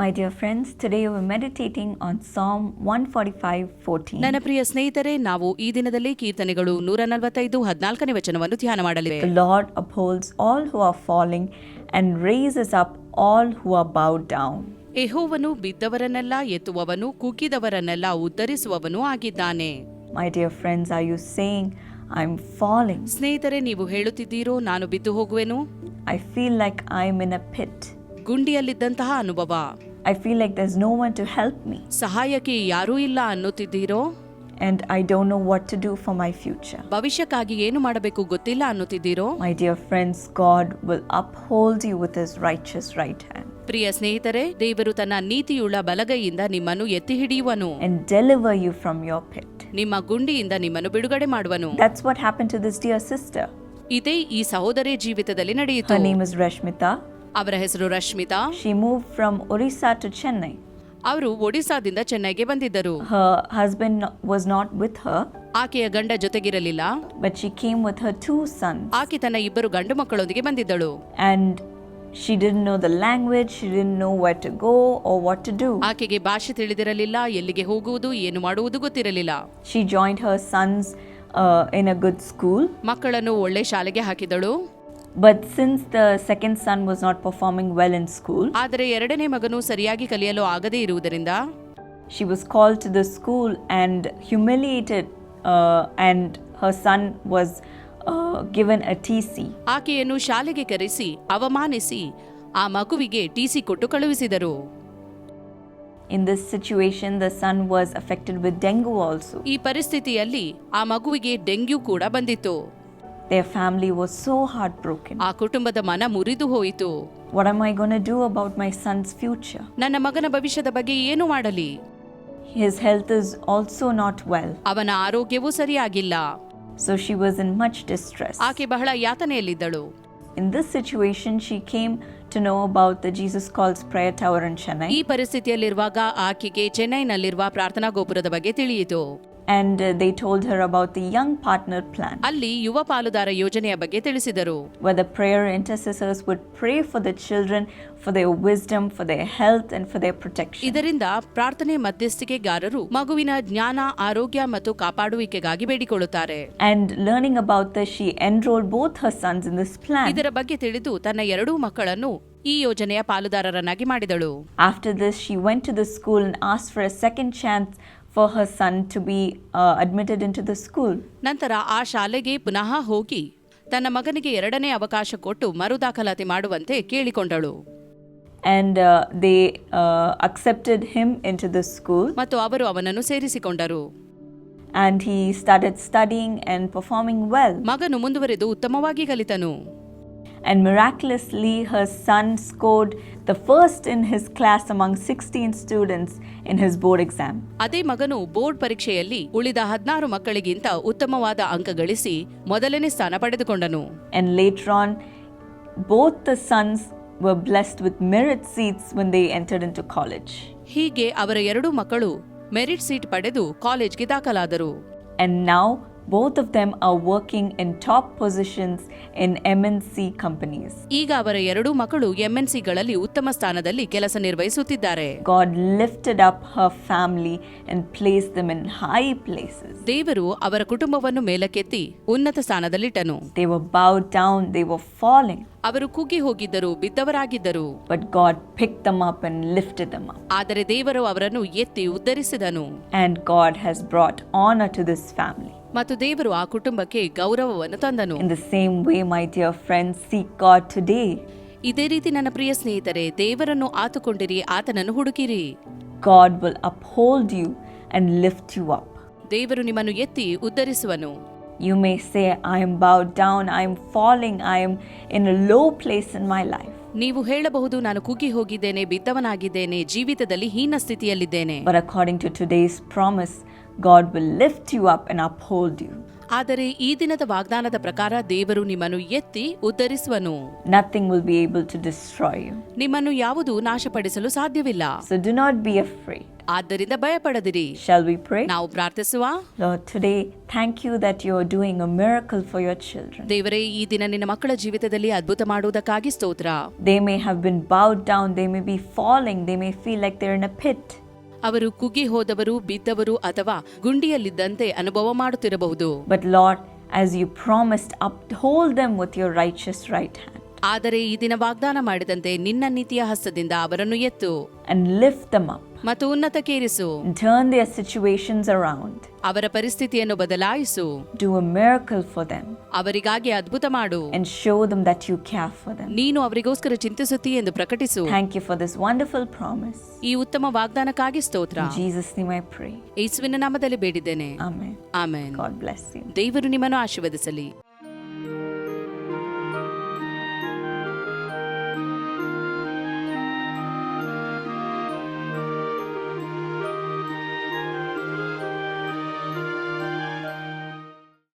My dear friends, today we're meditating on Psalm 145:14. ನನ್ನ ಪ್ರಿಯ ಸ್ನೇಹಿತರೆ ನಾವು ಈ ದಿನದಲ್ಲಿ ಕೀರ್ತನೆಗಳು ನೂರ ನಲವತ್ತೈದು ಹದಿನಾಲ್ಕನೇ ವಚನವನ್ನು ಧ್ಯಾನ ಮಾಡಲಿವೆ The Lord upholds all who are falling and raises up all who are bowed down. ಎಹೋವನು ಬಿದ್ದವರನ್ನೆಲ್ಲ ಎತ್ತುವವನು ಕುಗ್ಗಿದವರನ್ನೆಲ್ಲ ಉದ್ಧರಿಸುವವನು ಆಗಿದ್ದಾನೆ My dear friends, are you saying, I'm falling? ಸ್ನೇಹಿತರೆ ನೀವು ಹೇಳುತ್ತಿದ್ದೀರೋ ನಾನು ಬಿದ್ದು ಹೋಗುವೆನು I feel like I'm in a pit. ಗುಂಡಿಯಲ್ಲಿದ್ದಂತಹ ಅನುಭವ I feel like there's no one to help me, ಸಹಾಯಕ್ಕೆ ಯಾರೂ ಇಲ್ಲ ಅನ್ನುತ್ತಿದ್ದೀರೋ and I don't know what to do for my future. ಭವಿಷ್ಯಕ್ಕಾಗಿ ಏನು ಮಾಡಬೇಕು ಗೊತ್ತಿಲ್ಲ ಅನ್ನುತ್ತಿದ್ದೀರೋ My dear friends, God will uphold you with his righteous right hand ಪ್ರಿಯ ಸ್ನೇಹಿತರೆ ದೇವರು ತನ್ನ ನೀತಿಯುಳ್ಳ ಬಲಗೈಯಿಂದ ನಿಮ್ಮನ್ನು ಎತ್ತಿ ಹಿಡಿಯುವನು and deliver you from your pit. ನಿಮ್ಮ ಗುಂಡಿಯಿಂದ ನಿಮ್ಮನ್ನು ಬಿಡುಗಡೆ ಮಾಡುವನು That's what happened to this dear sister. ಇದೇ ಈ ಸಹೋದರಿ ಜೀವಿತದಲ್ಲಿ ನಡೆಯಿತು Her name is. ಅವರ ಹೆಸರು Rashmita she move from Orissa to Chennai ಅವರು ಒಡಿಸಾದಿಂದ ಚೆನ್ನೈಗೆ ಬಂದಿದ್ದರು Her husband was not with her, ಆಕೆಯ ಗಂಡ ಜೊತೆಗಿರಲಿಲ್ಲ but she came with her two sons. ಆಕೆ ತನ್ನ ಇಬ್ಬರು ಗಂಡು ಮಕ್ಕಳೊಂದಿಗೆ ಬಂದಿದ್ದಳು And she didn't know the language, she didn't know where to go or what to do. ಆಕೆಗೆ ಭಾಷೆ ತಿಳಿದಿರಲಿಲ್ಲ ಎಲ್ಲಿಗೆ ಹೋಗುವುದು ಏನು ಮಾಡುವುದು ಗೊತ್ತಿರಲಿಲ್ಲ She joined her sons uh, in a good school, ಮಕ್ಕಳನ್ನು ಒಳ್ಳೆ ಶಾಲೆಗೆ ಹಾಕಿದಳು but since the second son was not performing well in school ಆದರೆ ಎರಡನೇ ಮಗನು ಸರಿಯಾಗಿ ಕಲಿಯಲು ಆಗದೇ ಇರುವುದರಿಂದ she was call to the school and humiliated and her son was given a T C ಆಕೆಯನ್ನು ಶಾಲೆಗೆ ಕರೆಸಿ ಅವಮಾನಿಸಿ ಆ ಮಗುವಿಗೆ ಟಿ ಸಿ ಕೊಟ್ಟು ಕಳುಹಿಸಿದರು. In this situation the son was affected with dengue also ಈ ಪರಿಸ್ಥಿತಿಯಲ್ಲಿ ಆ ಮಗುವಿಗೆ ಡೆಂಗ್ಯೂ ಕೂಡ ಬಂದಿತ್ತು. Their family was so heartbroken. ಆ ಕುಟುಂಬದ ಮನ ಮುರಿದು ಹೋಯಿತು What am I going to do about my son's future? ನನ್ನ ಮಗನ ಭವಿಷ್ಯದ ಬಗ್ಗೆ ಏನು ಮಾಡಲಿ His health is also not well. ಅವನ ಆರೋಗ್ಯವೂ ಸರಿಯಾಗಿಲ್ಲ So she was in much distress. ಆಕೆ ಬಹಳ ಯಾತನೆಯಲ್ಲಿದ್ದಳು In this situation, she came to know about the Jesus Calls Prayer Tower in Chennai. ಈ Chennai. ಪರಿಸ್ಥಿತಿಯಲ್ಲಿರುವಾಗ ಆಕೆಗೆ ಚೆನ್ನೈನಲ್ಲಿರುವ ಪ್ರಾರ್ಥನಾ ಗೋಪುರದ ಬಗ್ಗೆ ತಿಳಿಯಿತು And uh, they told her about the Young Partner Plan, ಅಲ್ಲಿ ಯುವ ಪಾಲುದಾರ ಯೋಜನೆಯ ಬಗ್ಗೆ ತಿಳಿಸಿದರು where the prayer intercessors would pray for the children, for their wisdom, for their health, and for their protection. ಇದರಿಂದ ಪ್ರಾರ್ಥನೆ ಮಧ್ಯಸ್ಥಿಕೆಗಾರರು ಮಗುವಿನ ಜ್ಞಾನ ಆರೋಗ್ಯ ಮತ್ತು ಕಾಪಾಡುವಿಕೆಗಾಗಿ ಬೇಡಿಕೊಳ್ಳುತ್ತಾರೆ And learning about this, she enrolled both her sons in this plan. ಇದರ ಬಗ್ಗೆ ತಿಳಿದು ತನ್ನ ಎರಡೂ ಮಕ್ಕಳನ್ನು ಈ ಯೋಜನೆಯ ಪಾಲುದಾರರನ್ನಾಗಿ ಮಾಡಿದಳು After this, she went to the school and asked for a second chance for her son to be uh, admitted into the school. ನಂತರ ಆ ಶಾಲೆಗೆ ಪುನಃ ಹೋಗಿ ತನ್ನ ಮಗನಿಗೆ ಎರಡನೇ ಅವಕಾಶ ಕೊಟ್ಟು ಮರುದಾಖಲಾತಿ ಮಾಡುವಂತೆ ಕೇಳಿಕೊಂಡಳು And uh, they uh, accepted him into the school, ಮತ್ತು ಅವರು ಅವನನ್ನು ಸೇರಿಸಿಕೊಂಡರು and he started studying and performing well. ಮಗನು ಮುಂದುವರೆದು ಉತ್ತಮವಾಗಿ ಕಲಿತನು And miraculously, her son scored the first in his class among 16 students in his board exam. ಅದೇ ಮಗನು board ಪರೀಕ್ಷೆಯಲ್ಲಿ ಉಳಿದ ಹದಿನಾರು ಮಕ್ಕಳಿಗಿಂತ ಉತ್ತಮವಾದ ಅಂಕ ಗಳಿಸಿ ಮೊದಲನೇ ಸ್ಥಾನ ಪಡೆದುಕೊಂಡನು And later on, both the sons were blessed with merit seats when they entered into college. ಹೀಗೆ ಅವರ ಎರಡೂ ಮಕ್ಕಳು ಮೆರಿಟ್ ಸೀಟ್ ಪಡೆದು ಕಾಲೇಜ್ಗೆ ದಾಖಲಾದರು And now, both of them are working in top positions in MNC companies. ಈಗ ಅವರ ಎರಡೂ ಮಕ್ಕಳು ಎಂಎನ್ಸಿಗಳಲ್ಲಿ ಉತ್ತಮ ಸ್ಥಾನದಲ್ಲಿ ಕೆಲಸ ನಿರ್ವಹಿಸುತ್ತಿದ್ದಾರೆ God lifted up her family and placed them in high places. ದೇವರು ಅವರ ಕುಟುಂಬವನ್ನು ಮೇಲಕ್ಕೆತ್ತಿ ಉನ್ನತ ಸ್ಥಾನದಲ್ಲಿಟ್ಟನು They were bowed down, they were falling, ಅವರು ಕುಗ್ಗಿ ಹೋಗಿದ್ದರು ಬಿದ್ದವರಾಗಿದ್ದರು but God picked them up and lifted them up. ಆದರೆ ದೇವರು ಅವರನ್ನು ಎತ್ತಿ ಉದ್ಧರಿಸಿದನು And God has brought honor to this family. ಮತ್ತು ದೇವರು ಆ ಕುಟುಂಬಕ್ಕೆ ಗೌರವವನ್ನು ತಂದನು In the same way, my dear friends, seek God today. ಇದೇ ರೀತಿ ನನ್ನ ಪ್ರಿಯ ಸ್ನೇಹಿತರೆ ದೇವರನ್ನು ಆತುಕೊಂಡಿರಿ ಆತನನ್ನು ಹುಡುಕಿರಿ God will uphold you and lift you up. ದೇವರು ನಿಮ್ಮನ್ನು ಎತ್ತಿ ಉದ್ಧರಿಸುವನು You may say, I am bowed down, I am falling, I am in a low place in my life. ನೀವು ಹೇಳಬಹುದು ನಾನು ಕುಗ್ಗಿ ಹೋಗಿದ್ದೇನೆ ಬಿದ್ದವನಾಗಿದ್ದೇನೆ ಜೀವಿತದಲ್ಲಿ ಹೀನ ಸ್ಥಿತಿಯಲ್ಲಿದ್ದೇನೆ But according to today's promise, God will lift you up and uphold you. ಆದರೆ ಈ ದಿನದ ವಾಗ್ದಾನದ ಪ್ರಕಾರ ದೇವರು ನಿಮ್ಮನ್ನು ಎತ್ತಿ ಉದ್ಧರಿಸುವನು Nothing will be able to destroy you. ನಿಮ್ಮನ್ನು ಯಾವುದು ನಾಶಪಡಿಸಲು ಸಾಧ್ಯವಿಲ್ಲ So do not be afraid. ಆದ್ದರಿಂದ ಭಯಪಡದಿರಿ Shall we pray? ನಾವು ಪ್ರಾರ್ಥಿಸುವ Lord, today, thank you that you are doing a miracle for your children. ದೇವರೇ ಈ ದಿನ ನಿನ್ನ ಮಕ್ಕಳ ಜೀವಿತದಲ್ಲಿ ಅದ್ಭುತ ಮಾಡುವುದಕ್ಕಾಗಿ ಸ್ತೋತ್ರ They may have been bowed down, they may be falling, they may feel like they're in a pit. ಅವರು ಕುಗ್ಗಿ ಹೋದವರು ಬಿದ್ದವರು ಅಥವಾ ಗುಂಡಿಯಲ್ಲಿದ್ದಂತೆ ಅನುಭವ ಮಾಡುತ್ತಿರಬಹುದು. But Lord, as you promised, uphold them with your righteous right hand. ಆದರೆ ಈ ದಿನ ವಾಗ್ದಾನ ಮಾಡಿದಂತೆ ನಿನ್ನ ನೀತಿಯ ಹಸ್ತದಿಂದ ಅವರನ್ನು ಎತ್ತು. And lift them up. ಮತ್ತು ಉನ್ನತ ಕೇರಿಸು turn their situations around. ಅವರ ಪರಿಸ್ಥಿತಿಯನ್ನು ಬದಲಾಯಿಸು Do a miracle for them ಅವರಿಗಾಗಿ ಅದ್ಭುತ ಮಾಡು and show them that you care for them. ನೀನು ಅವರಿಗೋಸ್ಕರ ಚಿಂತಿಸುತ್ತಿ ಎಂದು ಪ್ರಕಟಿಸು Thank you for this wonderful promise. ಈ ಉತ್ತಮ ವಾಗ್ದಾನಕ್ಕಾಗಿ ಸ್ತೋತ್ರ In Jesus' name I pray. ಯೇಸುವಿನ ನಾಮದಲ್ಲಿ ಬೇಡಿದ್ದೇನೆ Amen. Amen God bless you. ದೇವರು ನಿಮ್ಮನ್ನು ಆಶೀರ್ವದಿಸಲಿ